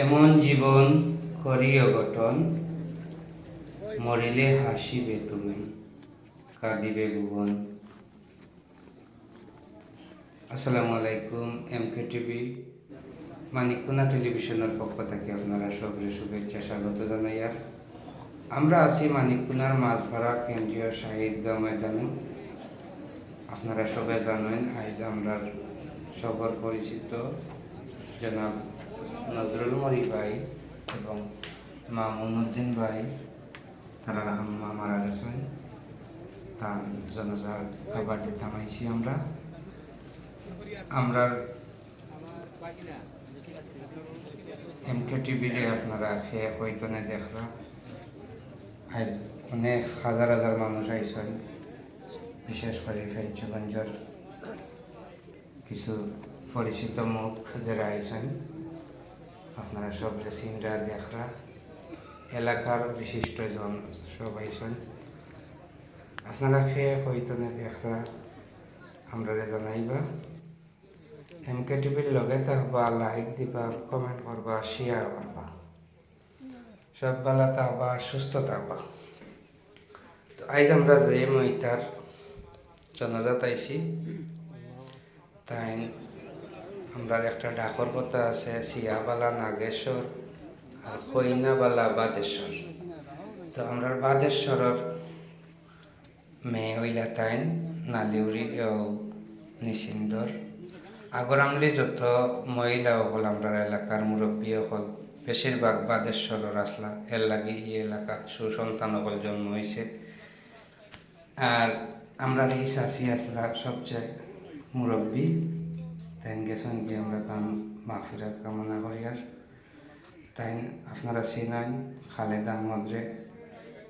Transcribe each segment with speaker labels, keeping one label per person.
Speaker 1: এমন জীবন করিও গঠন, মরিলে হাসিবে তুমি, কাঁদিবে ভুবন। আসসালামু আলাইকুম এম কে টিভি মানিকুনা টেলিভিশনের পক্ষ থেকে আপনারা সকলে শুভেচ্ছা, স্বাগত জানাই। আর আমরা আছি মানিকুনার মাছভাড়া কেন্দ্রীয় শাহিদগাঁও ময়দানে। আপনারা সবাই জানেন, আজ আমরা সবর পরিচিত জনাব নজরুল মরি ভাই এবং মা মামুনুদ্দিন ভাই, তারা আম্মা মারা গেছেন। তার জনজার খাবার দিতে আইছি আমরা আমরা এম কে টিভিতে আপনারা খেয়ে হয়তো না আজ অনেক হাজার হাজার মানুষ আইসেন বিশেষ করে ফেঞ্চগঞ্জের কিছু পরিচিত মুখ যারা আইসেন আপনারা সব সিনরা দেখরা, এলাকার বিশিষ্ট জন সব আইসেন আপনারা খেয়ে হয়তো না দেখরা, আমরা জানাইবা। এম কে টিভির লগে থাকবা লাইক দিবা, কমেন্ট করবা, শেয়ার করবা। সব বেলা থাকবা সুস্থ থাকবা। তো আজ আমরা যে মইতার জনজাত আইছি, তাই আমরা একটা ডাকর কথা আছে সিয়াবালা নাগেশ্বর আর কইনাবালা, বাদেশ্বর। তো আমরা বাদেশ্বরের মেয়ে হইলা তাইন, নালিউরি ও নিচিন্দর আগর আমলি যত মহিলা হল আমরা এলাকার মুরব্বী হল, বেশিরভাগ বাদেশ্বরের আসলা। এর লাগি এই এলাকা সুসন্তান হল জন্ম হয়েছে আর আমরা এই শাসি আসলা সবচেয়ে মুরব্বী। তাই গেছেন কি আমরা তার মাফিরাত কামনা করি আর। তাই আপনারা চিনান খালেদ আহমদ রে,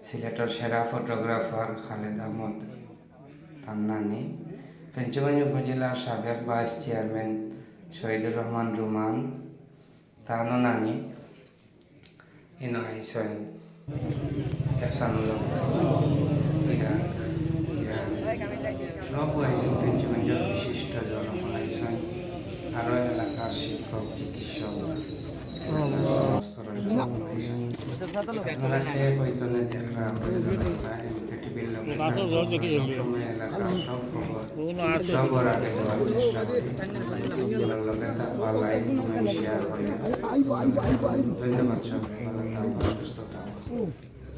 Speaker 1: সিলেটের সেরা ফটোগ্রাফার খালেদ আহমদ, তার নানি। পঞ্চগঞ্জ উপজেলার সাবেক ভাইস চেয়ারম্যান শহীদুর রহমান রুমান, তারও নানি। ইন আইসন ইরান ইরান। সব আইসন পঞ্চগঞ্জের বিশিষ্ট জনগণ। আরও এলাকার শিক্ষক চিকিৎসক এলাকার সব খবর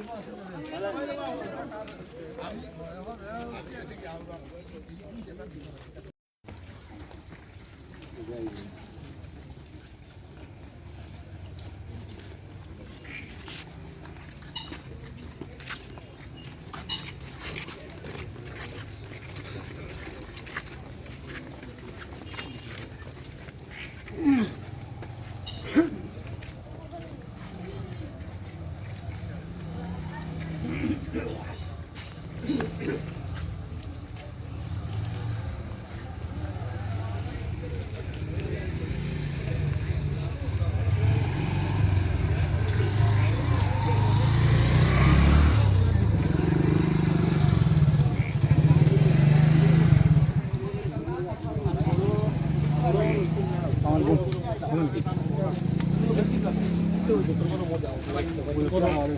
Speaker 2: আমার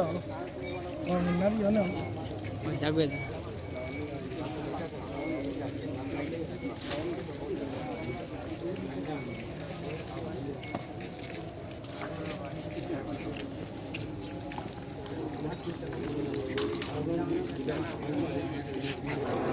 Speaker 2: 哦，
Speaker 3: 我下跪了。Thank
Speaker 4: you.